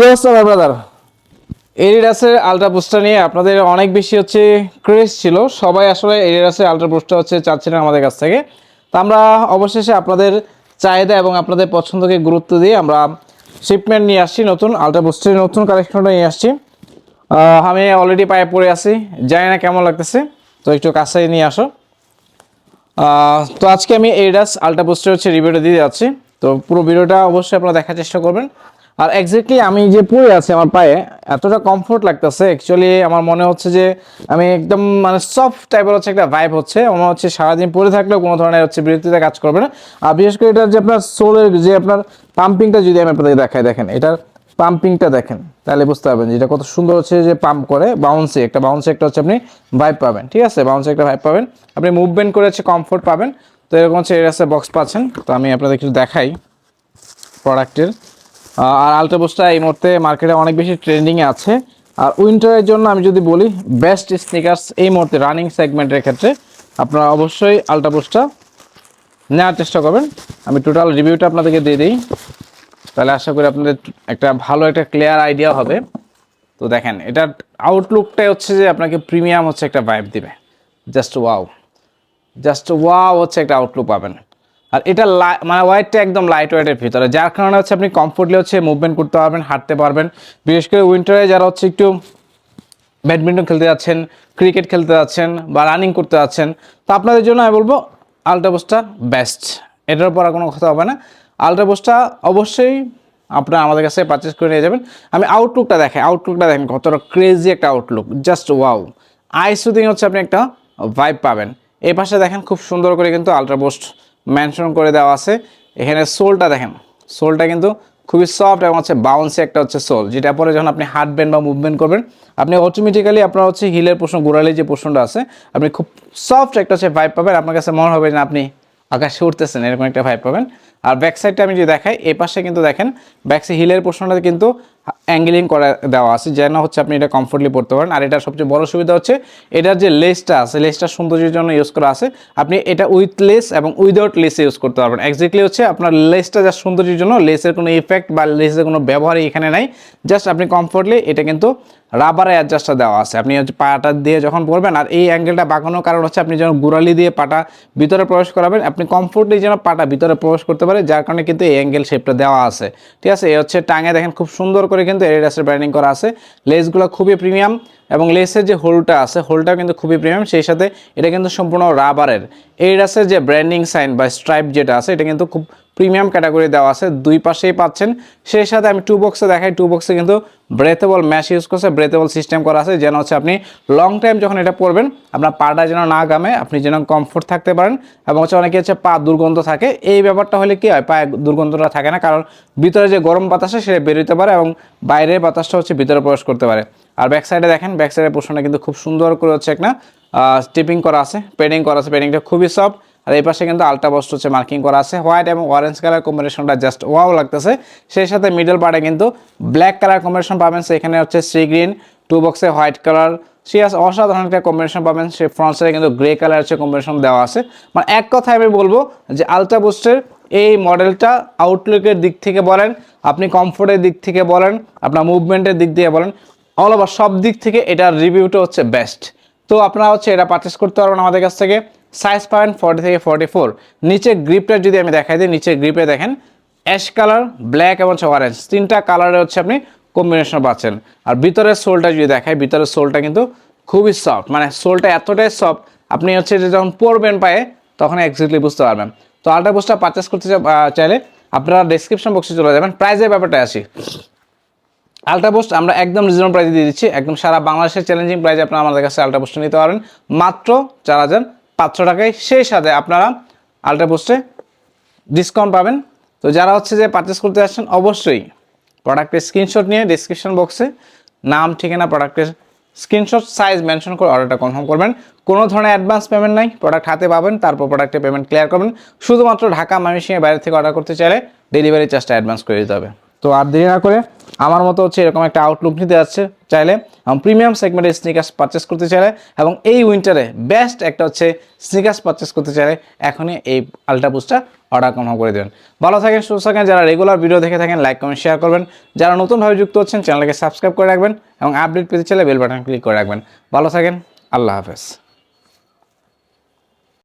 কি অবস্থা ভাই ব্রাদার এডিডাসের আলট্রা বুস্টার নিয়ে আপনাদের অনেক বেশি হচ্ছে ক্রেজ ছিল। সবাই আসলে এডিডাসের আলট্রা বুস্টার হচ্ছে চাচ্ছিলেন আমাদের কাছ থেকে। তো আমরা অবশেষে আপনাদের চাহিদা এবং আপনাদের পছন্দকে গুরুত্ব দিয়ে আমরা শিপমেন্ট নিয়ে আসছি নতুন আলট্রা বুস্টারের নতুন কালেকশনটা নিয়ে আসছি। আমি অলরেডি পায়ে পড়ে আছি, জানি না কেমন লাগতেছে, তো একটু কাছে নিয়ে আসো। তো আজকে আমি এডাস আলট্রা বুস্টার হচ্ছে রিভিউটা দিয়ে যাচ্ছি। তো পুরো ভিডিওটা অবশ্যই আপনারা দেখার চেষ্টা করবেন। আর এক্স্যাক্টলি আমি যে পরে আছি আমার পায়ে, এতটা কমফোর্ট লাগতেছে। অ্যাকচুয়ালি আমার মনে হচ্ছে যে আমি একদম মানে সফট টাইপের হচ্ছে একটা ভাইব হচ্ছে। আমার হচ্ছে সারাদিন পরে থাকলেও কোনো ধরনের হচ্ছে বিরক্তিতে কাজ করবে না। আর বিশেষ করে এটার যে আপনার সোলের যে আপনার পাম্পিংটা যদি আমি আপনাদের দেখাই, দেখেন, এটার পাম্পিংটা দেখেন, তাহলে বুঝতে পারবেন যে এটা কত সুন্দর হচ্ছে যে পাম্প করে বাউন্সি একটা বাউন্সি একটা হচ্ছে আপনি ভাইব পাবেন, ঠিক আছে? বাউন্সি একটা ভাইব পাবেন। আপনি মুভমেন্ট করে হচ্ছে কমফোর্ট পাবেন। তো এরকম হচ্ছে এর আছে বক্স পাচ্ছেন। তো আমি আপনাদের কিছু দেখাই প্রোডাক্টের আর আলট্রাবোসটা এই মুহূর্তে মার্কেটে অনেক বেশি ট্রেন্ডিংয়ে আছে। আর উইন্টারের জন্য আমি যদি বলি বেস্ট স্নিকার্স এই মুহূর্তে রানিং সেগমেন্টের ক্ষেত্রে আপনারা অবশ্যই আলট্রাবোসটা নেওয়ার চেষ্টা করবেন। আমি টোটাল রিভিউটা আপনাদেরকে দিয়ে দিই। তাহলে আশা করি আপনাদের একটা ভালো একটা ক্লিয়ার আইডিয়া হবে। তো দেখেন, এটার আউটলুকটাই হচ্ছে যে আপনাকে প্রিমিয়াম হচ্ছে একটা ভাইব দিবে। জাস্ট ওয়াও জাস্ট ওয়াও হচ্ছে একটা আউটলুক পাবেন। আর এটা মানে ওয়াইটটা একদম লাইট ওয়েটের ভিতরে, যার কারণে হচ্ছে আপনি কমফোর্টলি হচ্ছে মুভমেন্ট করতে পারবেন, হাঁটতে পারবেন। বিশেষ করে উইন্টারে যারা হচ্ছে একটু ব্যাডমিন্টন খেলতে যাচ্ছেন ক্রিকেট খেলতে যাচ্ছেন বা রানিং করতে যাচ্ছেন, তো আপনাদের জন্য আমি বলব আলট্রাবোসটা বেস্ট এটার উপর আর কোনো কথা হবে না। আলট্রাবোসটা অবশ্যই আপনারা আমাদের কাছে পারচেস করে নিয়ে যাবেন। আমি আউটলুকটা দেখেন আউটলুকটা দেখেন কতটা ক্রেজি একটা outlook just wow eye soothing হচ্ছে আপনি একটা ভাইব পাবেন। এই পাশে দেখেন খুব সুন্দর করে কিন্তু আলট্রাবোস্ট মেনশন করে দেওয়া আছে। এখানে সোলটা দেখেন। সোলটা কিন্তু খুবই সফট এবং হচ্ছে বাউন্সি একটা হচ্ছে সোল, যেটা পরে যখন আপনি হাঁটবেন বা মুভমেন্ট করবেন, আপনি অটোমেটিক্যালি আপনার হচ্ছে হিলের পোষণ গোড়ালি যে পোষণটা আছে, আপনি খুব সফট একটা হচ্ছে ভাইব পাবেন। আপনার কাছে মনে হবে যে আপনি আকাশে উঠতেছেন, এরকম একটা ভাইব পাবেন। আর ব্যাক সাইডটা আমি যদি দেখাই এই পাশে কিন্তু দেখেন ব্যাক সাইড হিলের পোর্শনটা কিন্তু অ্যাঙ্গেলিং করা দেওয়া আছে, যেন হচ্ছে আপনি এটা কমফোর্টলি পড়তে পারেন। আর এটার সবচেয়ে বড় সুবিধা হচ্ছে, এটার যে লেসটা আছে লেসটা সৌন্দর্যের জন্য ইউজ করা আছে, আপনি এটা উইথ লেস এবং উইদাউট লেসে ইউজ করতে পারবেন। এক্স্যাক্টলি হচ্ছে আপনার লেসটা যা সৌন্দর্যের জন্য লেসের কোনো ইফেক্ট বা লেসের কোনো ব্যবহারই এখানে নাই। জাস্ট আপনি কমফোর্টলি এটা কিন্তু রাবারে অ্যাডজাস্টটা দেওয়া আছে। আপনি হচ্ছে পাটা দিয়ে যখন পড়বেন আর এই অ্যাঙ্গেলটা বাঁকানোর কারণ হচ্ছে আপনি যখন গুড়ালি দিয়ে পাটা ভিতরে প্রবেশ করাবেন, আপনি কমফোর্টলি যেন পাটা ভিতরে প্রবেশ করতে পারে, যার কারণে কিন্তু এই অ্যাঙ্গেল শেপটা দেওয়া আছে। ঠিক আছে? এই হচ্ছে টাঙে দেখেন খুব সুন্দর করে কিন্তু এডিডাসের ব্র্যান্ডিং করা আছে। লেসগুলো খুবই প্রিমিয়াম এবং লেসের যে হোলটা আছে হোলটাও কিন্তু খুবই প্রিমিয়াম সেই সাথে এটা কিন্তু সম্পূর্ণ রাবারের। এডিডাসের যে ব্র্যান্ডিং সাইন বা স্ট্রাইপ যেটা আছে, এটা কিন্তু খুব প্রিমিয়াম ক্যাটাগরি দেওয়া আছে। দুই পাশেই পাচ্ছেন। সেই সাথে আমি টু বক্সে দেখাই। টু বক্সে কিন্তু ব্রেথেবল ম্যাশ ইউজ করছে ব্রেথেবল সিস্টেম করা আছে, যেন হচ্ছে আপনি লং টাইম যখন এটা পরবেন, আপনার পাটা যেন না গামে আপনি যেন কমফোর্ট থাকতে পারেন এবং হচ্ছে অনেকে হচ্ছে পা দুর্গন্ধ থাকে। এই ব্যাপারটা হলে কি হয়? পায়ে দুর্গন্ধটা থাকে না, কারণ ভিতরে যে গরম বাতাসে সেটা বেরোতে পারে এবং বাইরের বাতাসটা হচ্ছে ভিতরে প্রবেশ করতে পারে। আর ব্যাক সাইডে দেখেন ব্যাক সাইডের পোর্শনটা কিন্তু খুব সুন্দর করে হচ্ছে একটা স্টিপিং করা আছে পেডিং করা আছে পেডিংটা খুবই সফট আর এই পাশে কিন্তু আলট্রা বস্ট হচ্ছে মার্কিং করা আছে। হোয়াইট এবং অরেঞ্জ কালার কম্বিনেশনটা জাস্ট ওয়াও লাগতেছে। সেই সাথে মিডল পার্টে কিন্তু ব্ল্যাক কালার কম্বিনেশন পাবেন সেখানে হচ্ছে সি গ্রিন, টু বক্সে হোয়াইট কালার। সে আছে অসাধারণ একটা কম্বিনেশন পাবেন, সে ফ্রন্ট সাইডে কিন্তু গ্রে কালার হচ্ছে কম্বিনেশন দেওয়া আছে। মানে এক কথায় আমি বলব যে আলট্রা বুস্টের এই মডেলটা আউটলুকের দিক থেকে বলেন, আপনি কমফোর্টের দিক থেকে বলেন, আপনার মুভমেন্টের দিক দিয়ে বলেন অল ওভার সব দিক থেকে এটার রিভিউটা হচ্ছে বেস্ট তো আপনারা হচ্ছে এটা পারচেস করতে পারবেন আমাদের কাছ থেকে। সাইজ পাবেন ফর্টি থেকে ফর্টি ফোর নিচে গ্রিপটা যদি আমি দেখাই দিই নিচে গ্রিপে দেখেন অ্যাশ কালার ব্ল্যাক এবং হচ্ছে অরেঞ্জ তিনটা কালারে হচ্ছে আপনি কম্বিনেশন পাচ্ছেন। আর ভিতরের সোলটা যদি দেখাই, ভিতরের সোলটা কিন্তু খুবই সফট মানে সোলটা এতটাই সফট আপনি হচ্ছে যে যখন পরবেন পায়ে, তখন এক্স্যাক্টলি বুঝতে পারবেন। তো আল্ট্রা বুস্টটা পারচেস করতে চাইলে আপনারা ডিসক্রিপশন বক্সে চলে যাবেন। প্রাইজের ব্যাপারটা আসি। আলট্রাপোস্ট আমরা একদম রিজনেবল প্রাইসে দিয়ে দিচ্ছি। একদম সারা বাংলাদেশের চ্যালেঞ্জিং প্রাইসে আপনারা আমাদের কাছে আলট্রাপোস্ট নিতে পারেন। মাত্র চার হাজার পাঁচশো টাকায় সেই সাথে আপনারা আলট্রাপোস্টে ডিসকাউন্ট পাবেন। তো যারা হচ্ছে যে পারচেস করতে আসছেন অবশ্যই প্রোডাক্টের স্ক্রিনশট নিয়ে ডিসক্রিপশন বক্সে নাম, ঠিকানা প্রোডাক্টের স্ক্রিনশট সাইজ মেনশন করে অর্ডারটা কনফার্ম করবেন। কোনো ধরনের অ্যাডভান্স পেমেন্ট নাই প্রোডাক্ট হাতে পাবেন, তারপর প্রোডাক্টের পেমেন্ট ক্লিয়ার করবেন। শুধুমাত্র ঢাকা, ময়মনসিংহের বাইরে থেকে অর্ডার করতে চাইলে ডেলিভারি চার্জটা অ্যাডভান্স করে দিতে হবে। তো আর দেরি না করে আমার মতো হচ্ছে এরকম একটা আউটলুক নিতে যাচ্ছে। চাইলে প্রিমিয়াম সেগমেন্টের স্নিকার্স পারচেস করতে চাইলে এবং এই উইন্টারে বেস্ট একটা হচ্ছে স্নিকার্স পারচেস করতে চাইলে এখনই এই আলট্রা বুস্টটা অর্ডার কনফার্ম করে দেবেন। ভালো থাকেন, সুস্থ থাকেন, যারা রেগুলার ভিডিও দেখে থাকেন লাইক কমেন্ট শেয়ার করবেন। যারা নতুনভাবে যুক্ত হচ্ছেন চ্যানেলকে সাবস্ক্রাইব করে রাখবেন এবং আপডেট পেতে চাইলে বেল বাটন ক্লিক করে রাখবেন। ভালো থাকেন, আল্লাহ হাফেজ।